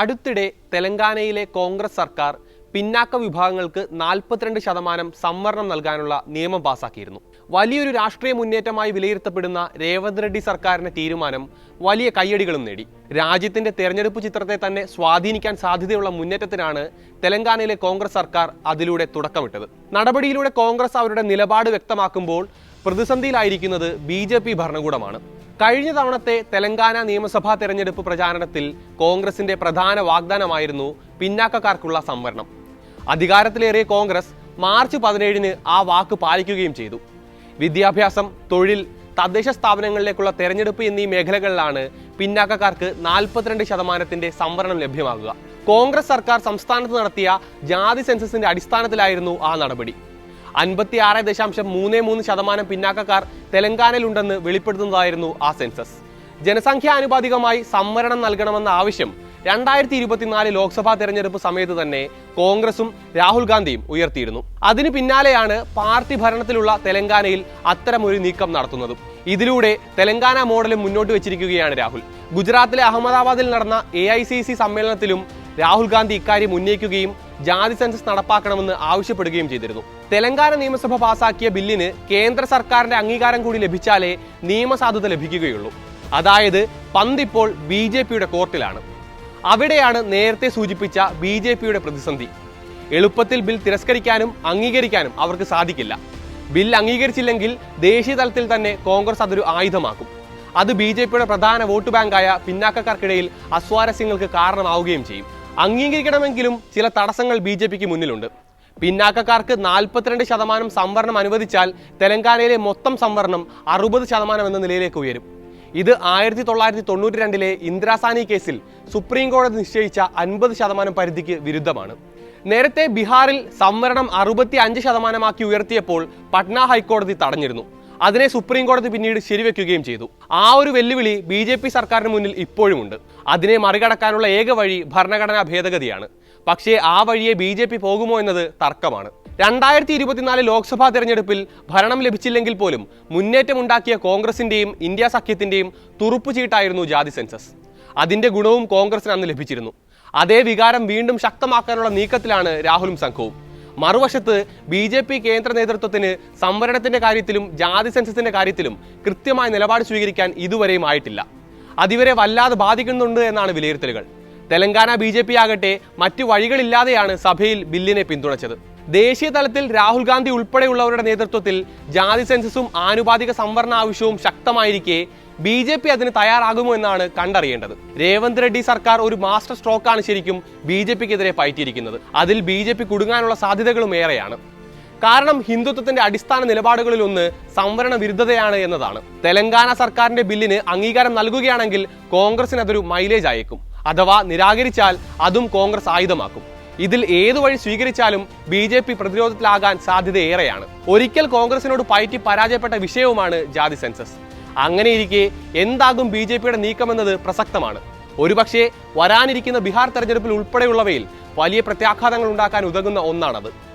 അടുത്തിടെ തെലങ്കാനയിലെ കോൺഗ്രസ് സർക്കാർ പിന്നാക്ക വിഭാഗങ്ങൾക്ക് നാൽപ്പത്തിരണ്ട് ശതമാനം സംവരണം നൽകാനുള്ള നിയമം പാസാക്കിയിരുന്നു. വലിയൊരു രാഷ്ട്രീയ മുന്നേറ്റമായി വിലയിരുത്തപ്പെടുന്ന രേവന്ത് റെഡ്ഡി സർക്കാരിന്റെ തീരുമാനം വലിയ കയ്യടികളും നേടി. രാജ്യത്തിന്റെ തെരഞ്ഞെടുപ്പ് ചിത്രത്തെ തന്നെ സ്വാധീനിക്കാൻ സാധ്യതയുള്ള മുന്നേറ്റത്തിനാണ് തെലങ്കാനയിലെ കോൺഗ്രസ് സർക്കാർ അതിലൂടെ തുടക്കമിട്ടത്. നടപടിയിലൂടെ കോൺഗ്രസ് അവരുടെ നിലപാട് വ്യക്തമാക്കുമ്പോൾ പ്രതിസന്ധിയിലായിരിക്കുന്നത് ബി ഭരണകൂടമാണ്. കഴിഞ്ഞ തവണത്തെ തെലങ്കാന നിയമസഭാ തെരഞ്ഞെടുപ്പ് പ്രചാരണത്തിൽ കോൺഗ്രസിന്റെ പ്രധാന വാഗ്ദാനമായിരുന്നു പിന്നാക്കക്കാർക്കുള്ള സംവരണം. അധികാരത്തിലേറിയ കോൺഗ്രസ് മാർച്ച് പതിനേഴിന് ആ വാക്ക് പാലിക്കുകയും ചെയ്തു. വിദ്യാഭ്യാസം തൊഴിൽ തദ്ദേശ സ്ഥാപനങ്ങളിലേക്കുള്ള തെരഞ്ഞെടുപ്പ് എന്നീ മേഖലകളിലാണ് പിന്നാക്കക്കാർക്ക് നാൽപ്പത്തിരണ്ട് ശതമാനത്തിന്റെ സംവരണം ലഭ്യമാകുക. കോൺഗ്രസ് സർക്കാർ സംസ്ഥാനത്ത് നടത്തിയ ജാതി സെൻസസിന്റെ അടിസ്ഥാനത്തിലായിരുന്നു ആ നടപടി. അൻപത്തി ആറ് ദശാംശം മൂന്ന് മൂന്ന് ശതമാനം പിന്നാക്കക്കാർ തെലങ്കാനയിലുണ്ടെന്ന് വെളിപ്പെടുത്തുന്നതായിരുന്നു ആ സെൻസസ്. ജനസംഖ്യാനുപാതികമായി സംവരണം നൽകണമെന്ന ആവശ്യം രണ്ടായിരത്തി ഇരുപത്തിനാല് ലോക്സഭാ തെരഞ്ഞെടുപ്പ് സമയത്ത് തന്നെ കോൺഗ്രസും രാഹുൽ ഗാന്ധിയും ഉയർത്തിയിരുന്നു. അതിനു പിന്നാലെയാണ് പാർട്ടി ഭരണത്തിലുള്ള തെലങ്കാനയിൽ അത്തരമൊരു നീക്കം നടത്തുന്നതും. ഇതിലൂടെ തെലങ്കാന മോഡലും മുന്നോട്ട് വെച്ചിരിക്കുകയാണ് രാഹുൽ. ഗുജറാത്തിലെ അഹമ്മദാബാദിൽ നടന്ന എ സമ്മേളനത്തിലും രാഹുൽ ഗാന്ധി ഇക്കാര്യം ഉന്നയിക്കുകയും ജാതി സെൻസസ് നടപ്പാക്കണമെന്ന് ആവശ്യപ്പെടുകയും ചെയ്തിരുന്നു. തെലങ്കാന നിയമസഭ പാസാക്കിയ ബില്ലിന് കേന്ദ്ര സർക്കാരിന്റെ അംഗീകാരം കൂടി ലഭിച്ചാലേ നിയമസാധുത ലഭിക്കുകയുള്ളൂ. അതായത് പന്തിപ്പോൾ ബി ജെ പിയുടെ കോർട്ടിലാണ്. അവിടെയാണ് നേരത്തെ സൂചിപ്പിച്ച ബി ജെ പിയുടെ പ്രതിസന്ധി. എളുപ്പത്തിൽ ബിൽ തിരസ്കരിക്കാനും അംഗീകരിക്കാനും അവർക്ക് സാധിക്കില്ല. ബിൽ അംഗീകരിച്ചില്ലെങ്കിൽ ദേശീയ തലത്തിൽ തന്നെ കോൺഗ്രസ് അതൊരു ആയുധമാക്കും. അത് ബി ജെ പിയുടെ പ്രധാന വോട്ട് ബാങ്കായ പിന്നാക്കക്കാർക്കിടയിൽ അസ്വാരസ്യങ്ങൾക്ക് കാരണമാവുകയും ചെയ്യും. അംഗീകരിക്കണമെങ്കിലും ചില തടസ്സങ്ങൾ ബി ജെ പിക്ക് മുന്നിലുണ്ട്. പിന്നാക്കക്കാർക്ക് നാൽപ്പത്തിരണ്ട് ശതമാനം സംവരണം അനുവദിച്ചാൽ തെലങ്കാനയിലെ മൊത്തം സംവരണം അറുപത് ശതമാനം എന്ന നിലയിലേക്ക് ഉയരും. ഇത് ആയിരത്തി തൊള്ളായിരത്തി തൊണ്ണൂറ്റി രണ്ടിലെ ഇന്ദിരാസാനി കേസിൽ സുപ്രീം കോടതി നിശ്ചയിച്ച അൻപത് ശതമാനം പരിധിക്ക് വിരുദ്ധമാണ്. നേരത്തെ ബീഹാറിൽ സംവരണം അറുപത്തി അഞ്ച് ശതമാനമാക്കി ഉയർത്തിയപ്പോൾ പട്ന ഹൈക്കോടതി തടഞ്ഞിരുന്നു. അതിനെ സുപ്രീം കോടതി പിന്നീട് ശരിവെക്കുകയും ചെയ്തു. ആ ഒരു വെല്ലുവിളി ബി ജെ പി സർക്കാരിന് മുന്നിൽ ഇപ്പോഴുമുണ്ട്. അതിനെ മറികടക്കാനുള്ള ഏക വഴി ഭരണഘടനാ ഭേദഗതിയാണ്. പക്ഷേ ആ വഴിയെ ബി ജെ പി പോകുമോ എന്നത് തർക്കമാണ്. രണ്ടായിരത്തി ഇരുപത്തിനാല് ലോക്സഭാ തെരഞ്ഞെടുപ്പിൽ ഭരണം ലഭിച്ചില്ലെങ്കിൽ പോലും മുന്നേറ്റമുണ്ടാക്കിയ കോൺഗ്രസിന്റെയും ഇന്ത്യ സഖ്യത്തിന്റെയും തുറുപ്പുചീട്ടായിരുന്നു ജാതി സെൻസസ്. അതിന്റെ ഗുണവും കോൺഗ്രസിന് അന്ന് ലഭിച്ചിരുന്നു. അതേ വികാരം വീണ്ടും ശക്തമാക്കാനുള്ള നീക്കത്തിലാണ് രാഹുലും സംഘവും. മറുവശത്ത് ബി ജെ പി കേന്ദ്ര നേതൃത്വത്തിന് സംവരണത്തിന്റെ കാര്യത്തിലും ജാതി സെൻസസിന്റെ കാര്യത്തിലും കൃത്യമായ നിലപാട് സ്വീകരിക്കാൻ ഇതുവരെയും ആയിട്ടില്ല. അതിവരെ വല്ലാതെ ബാധിക്കുന്നുണ്ട് എന്നാണ് വിലയിരുത്തലുകൾ. തെലങ്കാന ബി ജെ പി ആകട്ടെ മറ്റു വഴികളില്ലാതെയാണ് സഭയിൽ ബില്ലിനെ പിന്തുണച്ചത്. ദേശീയ തലത്തിൽ രാഹുൽ ഗാന്ധി ഉൾപ്പെടെയുള്ളവരുടെ നേതൃത്വത്തിൽ ജാതി സെൻസസും ആനുപാതിക സംവരണ ആവശ്യവും ശക്തമായിരിക്കെ ബി ജെ പി അതിന് തയ്യാറാകുമോ എന്നാണ് കണ്ടറിയേണ്ടത്. രേവന്ത് റെഡ്ഡി സർക്കാർ ഒരു മാസ്റ്റർ സ്ട്രോക്കാണ് ശരിക്കും ബി ജെ പിക്കെതിരെ പയറ്റിയിരിക്കുന്നത്. അതിൽ ബി ജെ പി കുടുങ്ങാനുള്ള സാധ്യതകളും ഏറെയാണ്. കാരണം ഹിന്ദുത്വത്തിന്റെ അടിസ്ഥാന നിലപാടുകളിൽ ഒന്ന് സംവരണ വിരുദ്ധതയാണ് എന്നതാണ്. തെലങ്കാന സർക്കാരിന്റെ ബില്ലിന് അംഗീകാരം നൽകുകയാണെങ്കിൽ കോൺഗ്രസിന് അതൊരു മൈലേജ് അയക്കും. അഥവാ നിരാകരിച്ചാൽ അതും കോൺഗ്രസ് ആയുധമാക്കും. ഇതിൽ ഏതു വഴി സ്വീകരിച്ചാലും ബി ജെ പി പ്രതിരോധത്തിലാകാൻ സാധ്യത ഏറെയാണ്. ഒരിക്കൽ കോൺഗ്രസിനോട് പയറ്റി പരാജയപ്പെട്ട വിഷയവുമാണ് ജാതി സെൻസസ്. അങ്ങനെയിരിക്കെ എന്താകും ബി ജെ പിയുടെ നീക്കമെന്നത് പ്രസക്തമാണ്. ഒരുപക്ഷേ വരാനിരിക്കുന്ന ബീഹാർ തെരഞ്ഞെടുപ്പിൽ ഉൾപ്പെടെയുള്ളവയിൽ വലിയ പ്രത്യാഘാതങ്ങൾ ഉണ്ടാക്കാൻ ഉതകുന്ന ഒന്നാണത്.